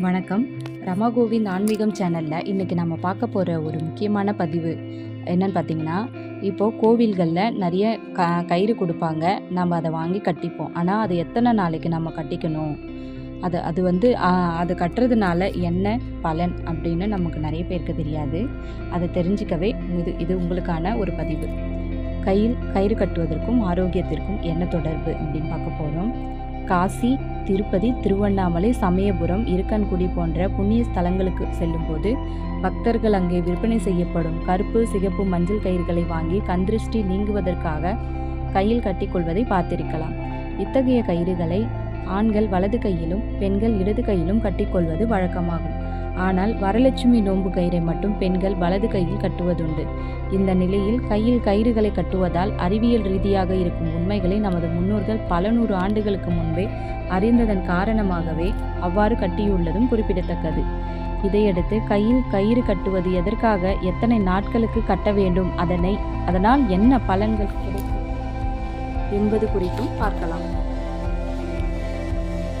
வணக்கம். ரமா கோவிந்த் ஆன்மீகம் சேனலில் இன்றைக்கி நம்ம பார்க்க போகிற ஒரு முக்கியமான பதிவு என்னன்னு பார்த்தீங்கன்னா இப்போது கோவில்களில் நிறைய க கயிறு கொடுப்பாங்க. நம்ம அதை வாங்கி கட்டிப்போம். ஆனால் அது எத்தனை நாளைக்கு நம்ம கட்டிக்கணும்? அது அது வந்து அது கட்டுறதுனால என்ன பலன் அப்படின்னு நமக்கு நிறைய பேருக்கு தெரியாது. அதை தெரிஞ்சுக்கவே இது இது உங்களுக்கான ஒரு பதிவு. கையில் கயிறு கட்டுவதற்கும் ஆரோக்கியத்திற்கும் என்ன தொடர்பு அப்படின்னு பார்க்க போகிறோம் காசி திருப்பதி திருவண்ணாமலை சமயபுரம் இருக்கன்குடி போன்ற புண்ணிய ஸ்தலங்களுக்கு செல்லும்போது பக்தர்கள் அங்கே விற்பனை செய்யப்படும். கருப்பு சிகப்பு மஞ்சள் கயிறுகளை வாங்கி கந்திருஷ்டி நீங்குவதற்காக கையில் கட்டிக்கொள்வதை பார்த்திருக்கலாம். இத்தகைய கயிறுகளை ஆண்கள் வலது கையிலும் பெண்கள் இடது கையிலும் கட்டிக்கொள்வது வழக்கமாகும். ஆனால் வரலட்சுமி நோன்பு கயிறை மட்டும் பெண்கள் வலது கையில் கட்டுவதுண்டு. இந்த நிலையில் கையில் கயிறுகளை கட்டுவதால் அறிவியல் ரீதியாக இருக்கும் உண்மைகளை நமது முன்னோர்கள் பல நூறு ஆண்டுகளுக்கு முன்பே அறிந்ததன் காரணமாகவே அவ்வாறு கட்டியுள்ளதும் குறிப்பிடத்தக்கது. இதையடுத்து கையில் கயிறு கட்டுவது எதற்காக எத்தனை நாட்களுக்கு கட்ட வேண்டும்? அதனை அதனால் என்ன பலன்கள் கிடைக்கும்? என்பது குறித்தும் பார்க்கலாம்.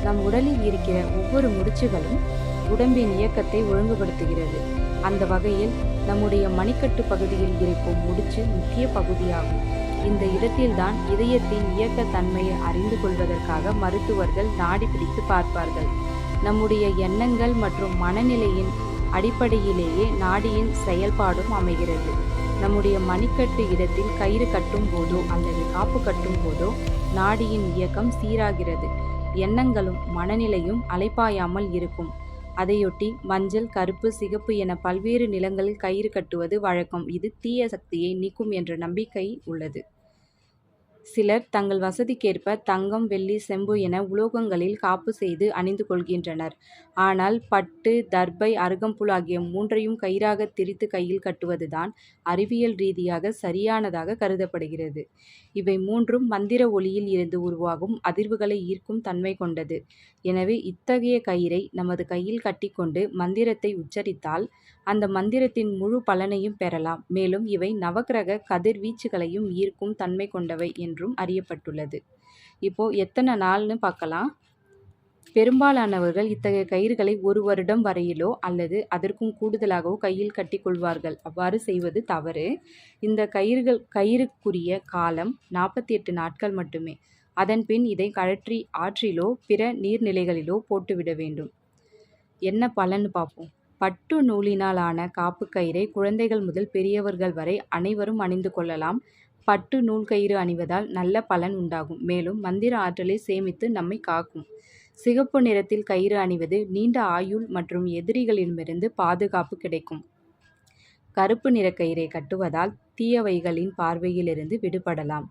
நம் உடலில் இருக்கிற ஒவ்வொரு முடிச்சுகளும் உடம்பின் இயக்கத்தை ஒழுங்குபடுத்துகிறது. அந்த வகையில் நம்முடைய மணிக்கட்டு பகுதியில் இருக்கும் முடிச்சு முக்கிய பகுதியாகும். இந்த இடத்தில்தான் இதயத்தின் இயக்க தன்மையை அறிந்து கொள்வதற்காக மருத்துவர்கள் நாடி பிடித்து பார்ப்பார்கள். நம்முடைய எண்ணங்கள் மற்றும் மனநிலையின் அடிப்படையிலேயே நாடியின் செயல்பாடும் அமைகிறது. நம்முடைய மணிக்கட்டு இடத்தில் கயிறு கட்டும் போதோ அல்லது காப்பு கட்டும் போதோ நாடியின் இயக்கம் சீராகிறது. எண்ணங்களும் மனநிலையும் அலைப்பாயாமல் இருக்கும். அதையொட்டி மஞ்சள் கருப்பு சிகப்பு என பல்வேறு நிலங்களில் கயிறு கட்டுவது வழக்கம். இது தீய சக்தியை நீக்கும் என்ற நம்பிக்கை உள்ளது. சிலர் தங்கள் வசதிக்கேற்ப தங்கம் வெள்ளி செம்பு என உலோகங்களில் காப்பு செய்து அணிந்து கொள்கின்றனர். ஆனால் பட்டு தர்பை அருகம்புல் ஆகிய மூன்றையும் கயிறாக திரித்து கையில் கட்டுவதுதான் அறிவியல் ரீதியாக சரியானதாக கருதப்படுகிறது. இவை மூன்றும் மந்திர ஒளியில் இருந்து உருவாகும் அதிர்வுகளை ஈர்க்கும் தன்மை கொண்டது. எனவே இத்தகைய கயிறை நமது கையில் கட்டிக்கொண்டு மந்திரத்தை உச்சரித்தால் அந்த மந்திரத்தின் முழு பலனையும் பெறலாம். மேலும் இவை நவக்கிரக கதிர்வீச்சுகளையும் ஈர்க்கும் தன்மை கொண்டவை என்றும் அறியப்பட்டுள்ளது. இப்போ எத்தனை நாள்னு பார்க்கலாம். பெரும்பாலானவர்கள் இத்தகைய கயிறுகளை ஒரு வருடம் வரையிலோ அல்லது அதற்கும் கூடுதலாகவோ கையில் கட்டிக்கொள்வார்கள். அவ்வாறு செய்வது தவறு. இந்த கயிறுகள் கயிறுக்குரிய காலம் நாற்பத்தி எட்டு நாட்கள் மட்டுமே. அதன்பின் இதை கழற்றி ஆற்றிலோ பிற நீர்நிலைகளிலோ போட்டுவிட வேண்டும். என்ன பலன்னு பார்ப்போம். பட்டு நூலினால் ஆன காப்பு கயிறை குழந்தைகள் முதல் பெரியவர்கள் வரை அனைவரும் அணிந்து கொள்ளலாம். பட்டு நூல் கயிறு அணிவதால் நல்ல பலன் உண்டாகும். மேலும் மந்திர ஆற்றலை சேமித்து நம்மை காக்கும். சிகப்பு நிறத்தில் கயிறு அணிவது நீண்ட ஆயுள் மற்றும் எதிரிகளிடமிருந்து பாதுகாப்பு கிடைக்கும். கருப்பு நிற கயிறை கட்டுவதால் தீயவைகளின் பார்வையிலிருந்து விடுபடலாம்.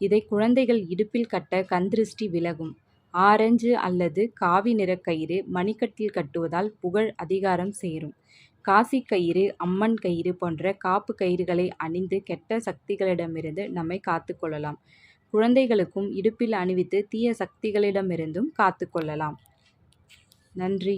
இதை குழந்தைகள் இடுப்பில் கட்ட கந்திருஷ்டி விலகும். ஆரஞ்சு அல்லது காவி நிற கயிறு மணிக்கட்டில் கட்டுவதால் புகழ் அதிகாரம் சேரும். காசி கயிறு அம்மன் கயிறு போன்ற காப்பு கயிறுகளை அணிந்து கெட்ட சக்திகளிடமிருந்து நம்மை காத்துக்கொள்ளலாம் குழந்தைகளுக்கும் இடுப்பில் அணிவித்து தீய சக்திகளிடமிருந்தும் காத்துக்கொள்ளலாம் நன்றி.